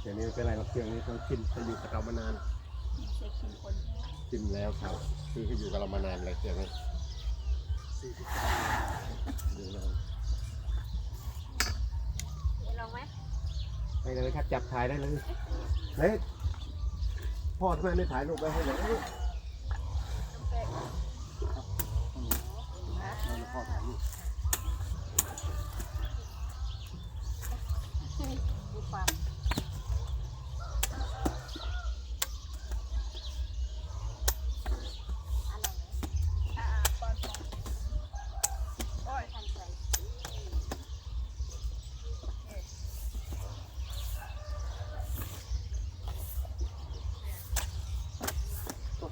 เดี๋ยวนี้ไม่เป็นไรเราเครื่องนี้เขาชินเขาอยู่กับเรามานานเช็คชิมคนชินแล้วครับคือเขาอยู่กับเรามานานเลยเครื่องนี้ดูนานเดี๋ยวลองไหมไปเลยครับจับถ่ายได้เลยเฮ้ยพ่อทำไมไม่ถ่ายรูปไว้ให้หน่อยน้องเป๊กพ่อถ่ายรูปดูความอร่อยไหมอ่าปอนปอนโอ้ยทันใจ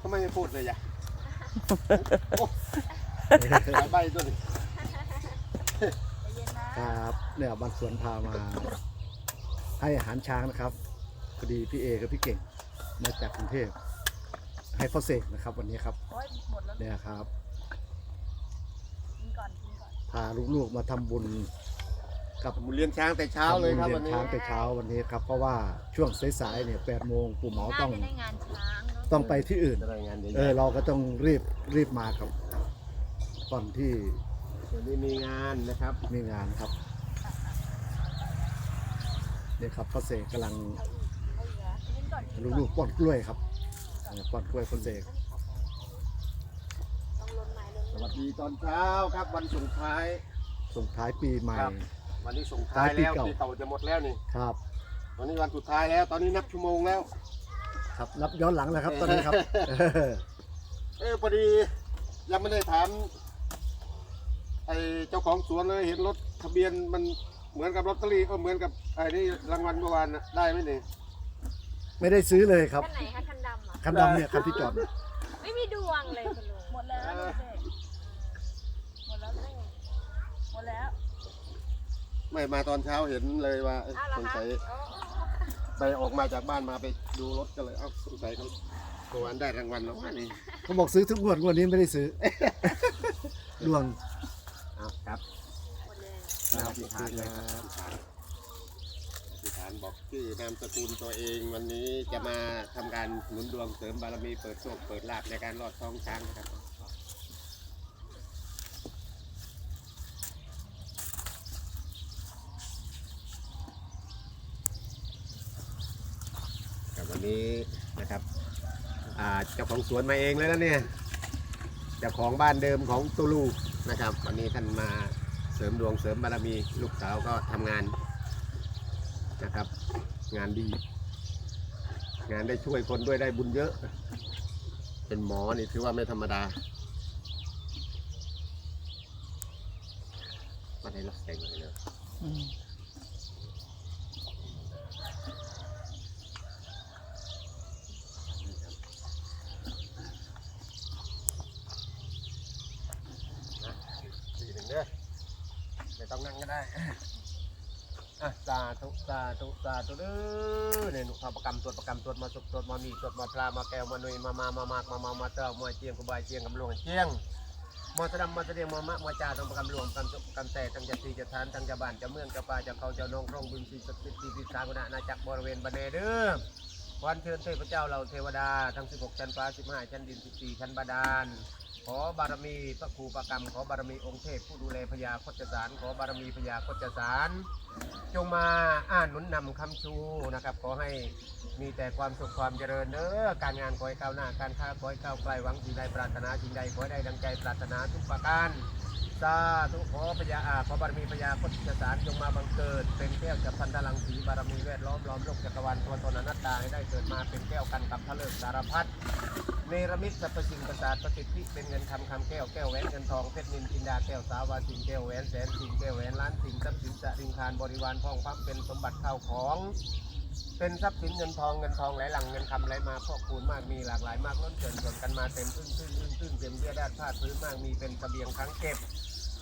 ทำ ไมไม่พูดเลยอะถ่ายใบตัวนี้ใจเย็นนะครับเนี่ยบ้านสวนพามา ให้อาหารช้างนะครับพอดีพี่เอกับพี่เก่งมาจากกรุงเทพให้พ่อเสกนะครับ วันนี้ครับโอ้ยหมดแล้วเนี่ยครับกินก่อนกินก่อนพาลูกๆมาทำบุญ กับผมเรียนช้างแต่เช้าเลยครับทำวันญนี้ช้างแต่เช้าวันนี้ครับเพราะว่าช่วงสายๆเนี่ยแปดโมงปู่หมอน่าต้องจะได้งานช้างเนาะ ต้องไปที่อื่นจะรายงานเดี๋ยวเออเราก็ต้องรีบรีบมาครับก่อนที่วันนี้มีงานนะครับมีงานครับเนี่ยครับพ่อเสกกำลังเอาอีกเอาอีกเหรอกินก่อนกินก่อนลูกๆป้อนกล้วยครับเนี่ยป้อนกล้วยพ่อเสกต้องลนไม้ลนสวัสดีตอนเช้าครับวันส่งท้าย ส่งท้ายปีใหม่ ครับ วันนี้ส่งท้ายแล้วท้ายปีปีเก่า เก่าจะหมดแล้วนี่ ครับ วันนี้วันสุดท้ายแล้ว ตอนนี้นับชั่วโมงแล้ว ครับ รับย้อนหลังเลยครับตอนนี้ครับ เออพอดียังไม่ได้ถามไอเจ้าของสวนเลยเห็นรถทะเบียนมันเหมือนกับลอตเตอรี่ก็เหมือนกับไอ้นี่รางวัลเมื่อวานน่ะได้ไหมนี่ไม่ได้ซื้อเลยครับคันไหนคะคันดำอะ คันดำเนี่ยคันที่จอดไม่มีดวงเลยคุณลุงหมดแล้วลูกเด็กหมดแล้วลูกหมดแล้ว ไม่มาตอนเช้าเห็นเลยว่าเอ้ยอ้าวเหรอสงคะสัยโอ้ ไปออกมาจากบ้านมาไปดูรถก็เลยเอ้าสงสัยเขาเมื่อวานได้รางวัลแล้วว่านี่เขาบอกซื้อทุกงวดงวดนี้ไม่ได้ซื้อ ดวงอ้าวครับหมดเลยอธิษฐานเลยครับอธิษฐานบอกชื่อนามสกุลตัวเองวันนี้จะมาทำการหนุนดวงเสริมบารมีเปิดโชคเปิดลาภในการรอดท้องช้างนะครับกับ วันนี้นะครับเจ้าของสวนมาเองเลยนะเนี่ยเจ้าของบ้านเดิมของตูลูนะครับ วันนี้ท่านมาเสริมดวงเสริมบารมีลูกสาวก็ทำงานนะครับ งานดี งานได้ช่วยคนด้วยได้บุญเยอะ เป็นหมอนี่ถือว่าไม่ธรรมดามาได้รับแสงเลยเนอะนะทีหนึ่งเด้อไม่ต้องนั่งก็ได้ อะ สาธุสาธุเด้อเนี่ยหนุทำประกรรมตรวจประกรรมตรวจมาสุกตรวจมามีตรวจมาปลามาแก้วมาหนุยมามามามากมามามาเต้ามาเจียงกบายเจียงกำลวงเจียงมาสะดำมาสะเดียงมามะมาจ่าต้องประกรรมหลวงกำจกกำแต่ตั้งจะตีจะทานตั้งจะบ้านจะเมืองจะป่าจะเขาจะนองร่องบึงสีสติสีพิสากุณะนาจักรบริเวณบันเนเด้อวันเชิญเทพเจ้าเราเทวดาทั้ง16ชั้นฟ้า15ชั้นดิน14ชั้นบาดาล ขอบารมีพระครูประกรรม ขอบารมีองค์เทพผู้ดูแลพญาโคจสารขอบารมีพญาโคจสารจงมาอ่านหนุนนำคำชูนะครับ ขอให้มีแต่ความสุขความเจริญเด้อการงานขอให้ก้าวหน้าการค้าขอให้ก้าวไกลหวังสิ่งใดปรารถนาสิ่งใดขอให้ได้ดังใจปรารถนาทุกประการสาธุขอพญาอาขอบารมีพญาโคจสารจงมาบังเกิด เป็นแก้วจับพันธลังสีบารมีแวดล้อมล้อมโลกจักรวาลตัวตนอนัตตาให้ได้เกิดมาเป็นแก้วกันกับทะเลิกสารพัด เนรมิตสรรพสิ่งประสาทประสิทธิเป็นเงินคำคำแก้วแก้วแหวนเงินทองเพชรนินจินดาแก้วสาวาสิงแก้วแหวนแสนสิงแก้วแหวนล้านสิงทรัพย์สินสริงคารบริวารพ่องพับเป็นสมบัติข้าวของ เป็นทรัพย์สินเงินทองเงินทองไหลหลังเงินคำไหลมาพอกคูณมากมีหลากหลายมากล้นเกินส่วนกันมาเต็มพึ่งพึ่งพึ่งพึ่งเต็มเบี้ยด้านผ้าพื้นมากมีเป็นเสบียงครั้งเก็บ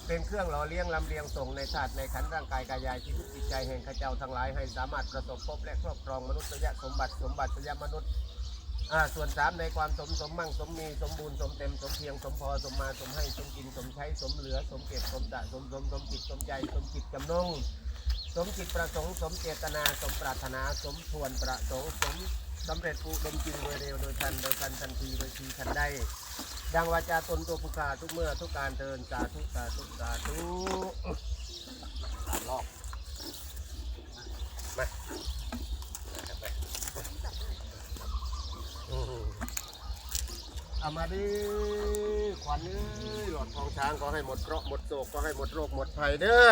เป็นเครื่องหล่อเลี้ยงลำเลียงส่งในศาสตร์ในขันร่างกายกายายชีวิตจิตใจแห่งข้าเจ้าทั้งหลายให้สามารถประสบพบและครอบครองมนุษยสมบัติสมบัติยมนุษย์ อ่าส่วนสามในความสมสมมั่งสมมีสมบูรณ์สมเต็มสมเพียงสมพอสมมาสมให้สมกินสมใช้สมเหลือ สมเก็บสมสะสมสมสมจิตสมใจสมจิตจำนงสมจิตประสงค์สมเจตนาสมปรารถนาสมทวนประสงค์สมสำเร็จอุดมจริงโดยเร็วโดยทันโดยทันทันทีโดยทีทันได้ดังวาจาตนตัวผู้กาทุกเมื่อทุกการเดินสาธุสาธุสาธุสามรอบมาไปอืม เอามาดิขวัญเอ้ยหลอดทองช้างก็ให้หมดเคราะห์หมดโศกก็ให้หมดโรคหมดภัยเด้อ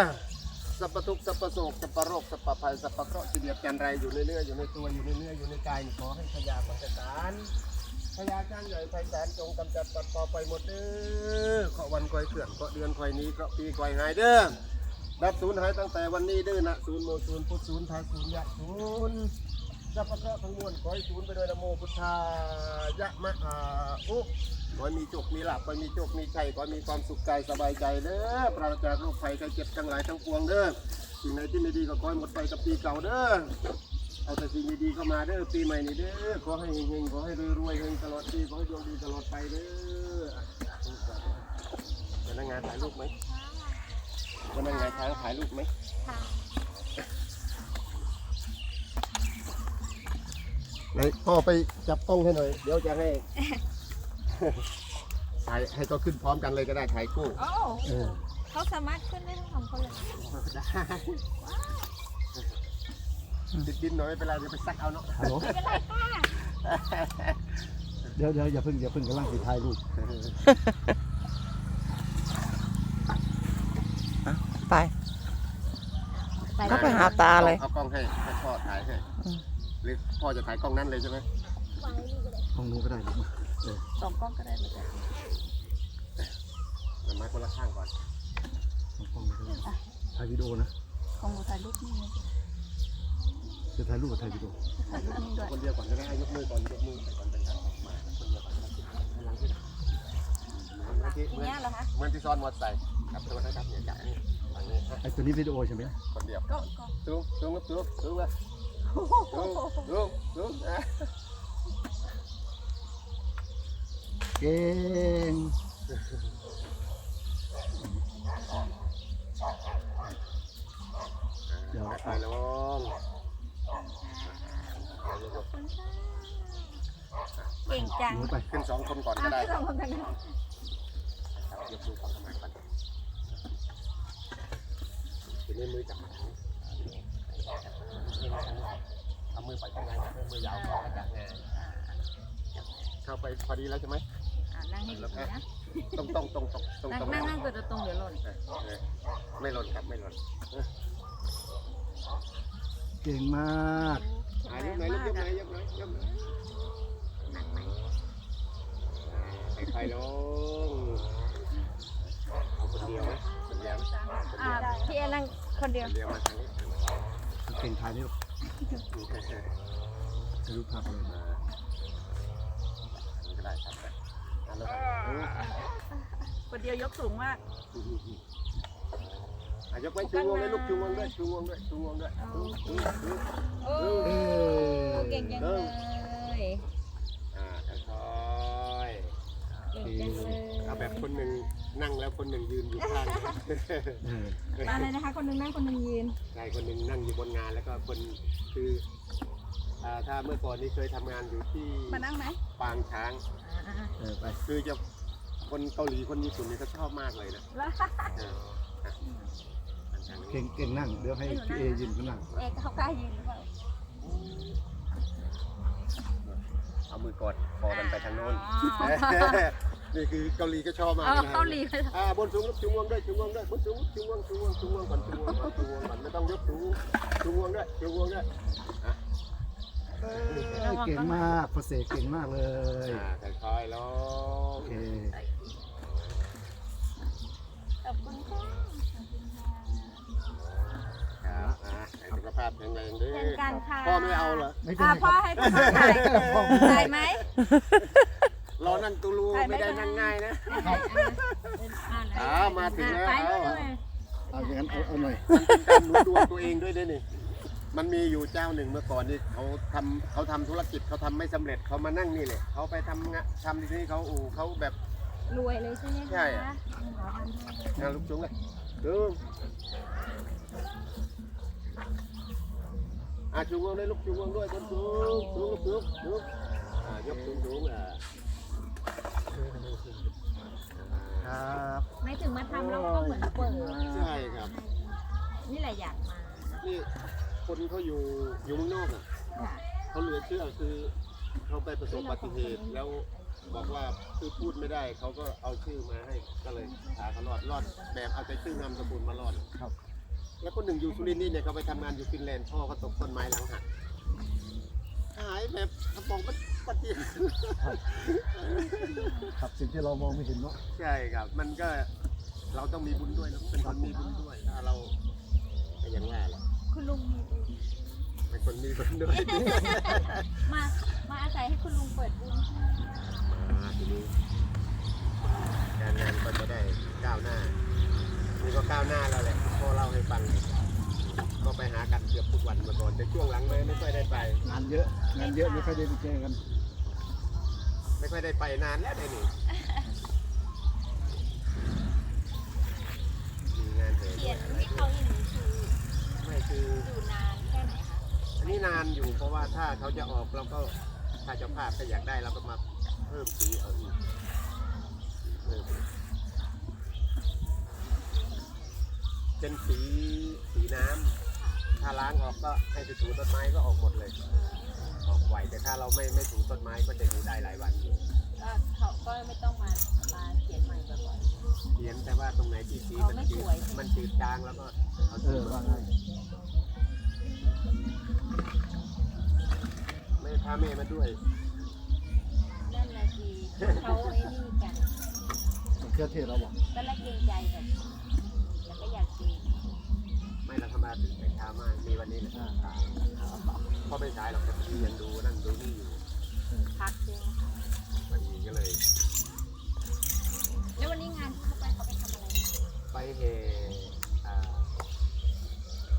สัพพทุกข์สัพพโศกสัพพโรคสัพพภัยสัพพเคราะห์ที่เบียดกันไรอยู่ในเนื้ออยู่ในตัวอยู่ในเนื้ออยู่ในกายนี่ขอให้ขยาปัจจารพญาช้างใหญ่ไพศาลจงกำจัดปัดเป่าไปหมดเด้อเคาะวันคอยเขื่อนเคาะเดือนคอยนี้เคาะปีคอยหายเด้อดับศูนย์หายตั้งแต่วันนี้เด้อนะศูนย์โมศูนย์พุทธศูนย์ทายศูนย์ยะศูนย์ สัพพะเคราะห์ทั้งมวลขอให้ศูนย์ไปโดยนะโมพุทธายะมะอาอุขอให้มีโชคมีลาภขอให้มีโชคมีชัยขอให้มีความสุขใจสบายใจเด้อปราศจากโรคภัยไข้เจ็บทั้งหลายทั้งปวงเด้อสิ่งไหนที่ไม่ดีก็ขอให้หมดไปกับปีเก่าเด้อเอาแต่สิ่งดีๆเข้ามาเด้อปีใหม่นี่เด้อขอให้เฮงๆขอให้รวยๆเฮงตลอดปีขอให้ดวงดีตลอดไปเด้อพนักงานถ่ายรูปไหมพนักงานช้างถ่ายรูปไหม ค่ะ ไหนพ่อไปจับกล้องให้หน่อย เดี๋ยวจะให้ถ่ายให้ก็ขึ้นพร้อมกันเลยก็ได้ถ่ายคู่โอ้เออเขาสามารถขึ้นได้ทั้งสองคนเลยได้ดิดดินหน่อยไม่เป็นไรเดี๋ยวไปซักเอาเนาะฮัลโหลไม่เป็นไรค่ะเดี๋ยวเดี๋ยวอย่าเพิ่งอย่าเพิ่งกำลังสิถ่ายรูปไป ก็ไปหาตาเลย เอากล้องให้ให้พ่อถ่ายให้อืม หรือพ่อจะถ่ายกล้องนั้นเลยใช่ไหมห้องนู้นก็ได้หรือมาเออสองกล้องก็ได้เหมือนกันนำไม้คนละข้างก่อนห้องนู้นก็ได้ถ่ายวิดีโอนะของหนูถ่ายรูปนี่นะจะถ่ายรูปกับถ่ายวิดีโอถ่ายรูปนี่ด้วยคนเดียวก่อนก็ได้ยกมือก่อนยกมือก่อนเป็นการออกมาคนเดียวก่อนพลังขึ้นเหมือนที่ทีเนี้ยเหรอคะเหมือนที่ซ้อนมอเตอร์ไซค์ครับตัวนะครับเนี่ยจับนี่ฝั่งนี้อะไอ้ตัวนี้วิดีโอใช่ไหมคนเดียวก็ก็สูงสูงครับสูงสูงเลย สูงสูงสูงอะเก่งเดี๋ยวไปลงเก่งจังหนูไป ขึ้นสองคนก่อนก็อะได้พี่สองคนกันนะครับยกมือก่อนทำไมก่อนทีนี้มือจับ เอามือไปข้างในมือยาวพอจับงานเข้าไปพอดีแล้วใช่ไหมอะนั่งให้ดีๆนะตรงตรงตรงตรงตรงนั่งตรงนั่งนั่งตัวตรงเดี๋ยวหล่นเออเออไม่หล่นครับไม่หล่นเก่งมากแข็อ่างแรยกงไหนอยมากกไหนอะยกไหนยกไหนค่อยๆลงเอาคนเดียวไหมคนเดียวคนอะเดียวพี่เอนั่งคนเดียว คนเดียวมาทางนี้เก่งถ่ายนี่หรอกถ่ายรูปภาพเลยมาก็ได้ครับอะแล้วเออคนเดียวยกสูงมากอะยกไว้ชูงวงด้วยลูกชูงวงด้วยชูงวงด้วยชูงวงด้วยชูชูชูโอ้เออเก่งจังเลย อ่าค่อย เก่งจังเลย ๆเอาแบบ คนหนึ่งนั่งแล้วคนหนึ่งยืนอยู่ข้างเออมาเลยนะคะ คนหนึงนั่งคนหนึงยืนใช่คนหนึ่งนั่งอยู่บนงานแล้วก็คนคืออ่าถ้าเมื่อก่อนนี้เคยทำงานอยู่ที่มานั่งไหมปางช้างอ่าเออไปคือจะคนเกาหลีคนญี่ปุ่นนี่เขาชอบมากเลยนะแล้วเอออะปางช้างเก่งเก่งนั่ง เดี๋ยวให้พี่เอยืนข้างหลังเอกเขากล้ายืนหรือเปล่าเอามือกอดคอกันไปทางโน้นอ๋อ นี่คือเกาหลีก็ชอบมากอ๋อนะเกาหลีไปแล้วอ่าบนสูงลูกชูงวงด้วยชูงวงด้วยบนสูงชูงวงชูงวงชูงวงก่อนชูงวงก่อนชูงวงก่อนไม่ต้องยกสูงชูงวงด้วยชูงวงด้วยอะเออเก่งมากภาษาเก่งมากเลยอ่าค่อยๆลโองเคขอบคุณค่ะครับอะให้สุขภาพแข็งแรงเด้เช่นกันค่ะพ่อไม่เอาเหรอไม่เป็นอ่าไรคพ่อรับให้คุณพ่อถ่ายถ่ายไหมเรานั่งตูรูถ่ายไม่ไม่ได้ได้นั่งง่ายนะอ่าอ้าวมาถึงแล้วไปเลยเอาอย่างนั้นเอาเอาหน่อยการหนุนดวงตัวเองด้วยด้วยนี่มันมีอยู่เจ้าหนึ่งเมื่อก่อนนี่เขาทำเขาทำธุรกิจเขาทำไม่สำเร็จเขามานั่งนี่แหละเขาไปทำงานทำที่นี่เขาอู่เขาแบบ รวยเลยใช่ไหมคะใช่อะขอทำให้งานลูกจุงเลยดูอะชูงวงด้วยลูกชูงวงด้วยบนสูงสูงลูกสูงสูงอ่ายกสูงสูงอะ ครับไม่ถึงมาทำแล้วก็เหมือนเปิดใช่ครับ นี่แหละอยากมานี่คนเขาอยู่อยู่เมืองนอกอะค่ะเขาเหลือเชื่อคือเขาไปประสบอุบัติเหตุแล้วบอกว่าคือพูดไม่ได้เขาก็เอาชื่อมาให้ก็เลยพาเขารอดรอดแบบเอาใจชื่อนามสกุลมารอดครับ แล้วคนหนึ่งอยู่สุรินทร์นี่เนี่ยเขาไปทำงานอยู่ฟินแลนด์พ่อเขาตกต้นไม้หลังหักหายแบบกระป๋องก็ ปฏิครับสิ่งที่เรามองไม่เห็นเนาะใช่ครับ มันก็เราต้องมีบุญด้วยนะเป็นคนมีบุญด้วยถ้าเราก็อยังว่าแหละคุณลุงมีบุญเป็นคนมีบุญด้วยมามาอาศัยให้คุณลุงเปิดบุญมาทีนี้การงานก็จะได้ก้าวหน้านี่ก็ก้าวหน้าแล้วแหละพ่อเล่าให้ฟัง ก็ไปหากันเกือบทุกวันเมื่อก่อนแต่ช่วงหลังเลยไม่ค่อยได้ไป งานเยอะงานเยอะไม่ค่อยได้ไปเจอกันไม่ค่อยได้ไปนานแล้วเดี๋ยวนี้มีงานเหเขียนตุที่เขาอย่างนี้คือไม่คืออยู่นานแค่ไหนคะอันนี้นานอยู่เพราะว่าถ้าเขาจะออกเราก็ถ้าเจ้าภาพก็อยากได้เราก็มาเพิ่มสีเอาอีกเพิ่มอีกเป็นสีสี น้ำถ้าล้างออกก็ให้ไปถูต้นไม้ก็ออกหมดเลย ออกไหวแต่ถ้าเราไม่ไม่ถูต้นไม้ก็จะอยู่ได้หลายวันอยู่ก็เขาก็ไม่ต้องมามาเขียนใหม่บ่อยเขียนแต่ว่าตรงไหนที่สีเอามันไม่จืสดวยใช่ไหมมันจืดจางแล้วก็เอาเอสีอมาว่าไงไม่พาแม่มาด้วย ๆนั่นแหละทีเขาไอ้นี่กัน เครื่องเทศเราบอกก็ละเกรงใจแบบแล้วก็อยากเกรง ไม่เราท มามามีวันนี้แหละพราะไม่ใช้หรอกแต่ยังดูนั่นดูนี่อยู่พักใช่ไหมคะพอดีก็เลย แล้ววันนี้งานเขาไปเขาไปทำอะไรไปเฮอ่า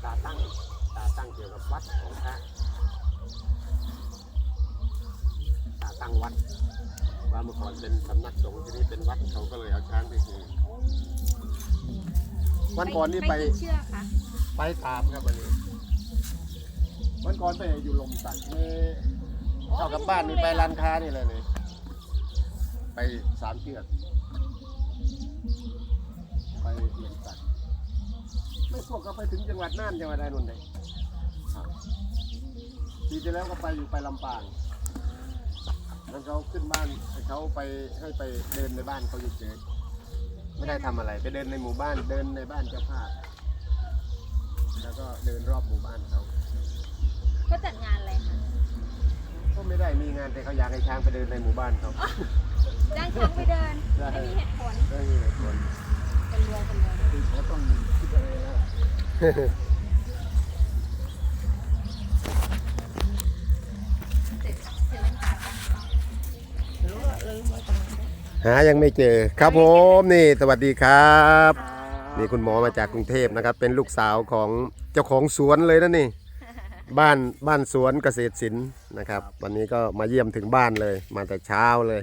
ตาตั้งตาตั้งเกี่ยวกับวัดของพระตาตั้งวัด ว่าเมื่อก่อนเป็นสำนักสงฆ์ที่นี่เป็นวัดเขาก็เลยเอาช้างไปเฮวันก่อนนี่ไป กี่เชือกคะ ไปตามครับวันนี้วันก่อนไปอยู่ลมสักนี่เข้ากับบ้านนี่ไปร้านค้านี่เลยนี่ไปสามเชือกไปลมสักไม่พวกก็ไปถึงจังหวัดน่านจังหวัดอะไรนู่นเลยครับปีที่แล้วก็ไปอยู่ไปลำปางแล้วเขาขึ้นบ้านให้เขาไปให้ไปเดินในบ้านเขาอยู่เฉยไม่ได้ทำอะไร ไปเดินในหมู่บ้านเดินในบ้านเจ้าภาพแล้วก็ เดินรอบหมู่บ้านเขาเขาจัดงานอะไรคะก็ไม่ได้มีงานแต่เขาอยากให้ช้างไปเดินในหมู่บ้านเขาจ้างช้างไปเดินได้ไม่มีเหตุผลก็มีเหตุผลเป็นรวยเป็นรวยคือเขาต้องคิดอะไรแล้วเสร็จเสร็จแล้วค่ะหายังไม่เจอครับผมนี่ สวัสดีครับ นี่คุณหมอมาจากกรุงเทพนะครับ เป็นลูกสาวของเจ้าของสวนเลยนะนี่ บ้านบ้านสวนเกษตรศิลป์นะครับ วันนี้ก็มาเยี่ยมถึงบ้านเลย มาแต่เช้าเลย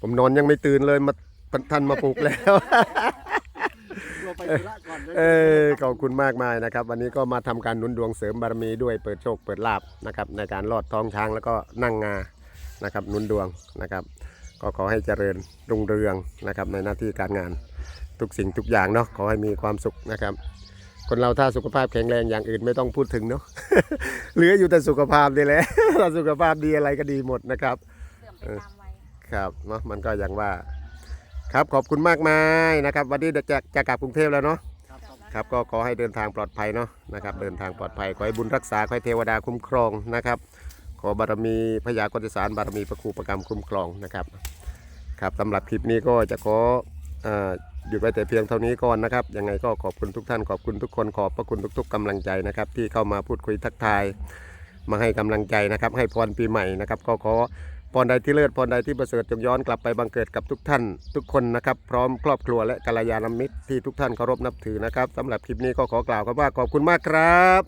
ผมนอนยังไม่ตื่นเลยมาท่านมาปลุกแล้ว เราไปธุระก่อนนะเออขอบคุณมากมายนะครับ วันนี้ก็มาทำการหนุนดวงเสริมบารมีด้วยเปิดโชคเปิดลาบนะครับในการลอดท้องช้างแล้วก็นั่งงานะครับหนุนดวงนะครับ ก็ขอให้เจริญรุ่งเรืองนะครับในหน้าที่การงานทุกสิ่งทุกอย่างเนาะขอให้มีความสุขนะครับ คนเราถ้าสุขภาพแข็งแรงอย่างอื่นไม่ต้องพูดถึงเนาะเหลืออยู่แต่สุขภาพนี่แหละถ้าสุขภาพดีอะไรก็ดีหมดนะครับครับเนาะมันก็อย่างว่า ครับขอบคุณมากมายนะครับ วันนี้จะจะกลับกรุงเทพแล้วเนาะครับก็ขอให้เดินทางปลอดภัยเนาะนะครับ เดินทางปลอดภัยขอให้บุญรักษาขอให้เทวดาคุ้มครองนะครับ ขอบารมีพญากรสารบารมีพระครูประกรรมคุ้มครองนะครับครับสำหรับคลิปนี้ก็จะขอเอ่อหยุดไว้แต่เพียงเท่านี้ก่อนนะครับ ยังไงก็ขอบคุณทุกท่านขอบคุณทุกคนขอบพระคุณทุก ๆกำลังใจนะครับ ที่เข้ามาพูดคุยทักทาย มาให้กำลังใจนะครับ ให้พรปีใหม่นะครับก็ขอพรใดที่เลิศพรใดที่ประเสริฐจงย้อนกลับไปบังเกิดกับทุกท่าน ทุกคนนะครับ พร้อมครอบครัวและกัลยาณมิตรที่ทุกท่านเคารพนับถือนะครับสำหรับคลิปนี้ก็ขอกล่าวคำว่าขอบคุณมากครับ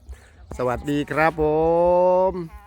สวัสดีครับผม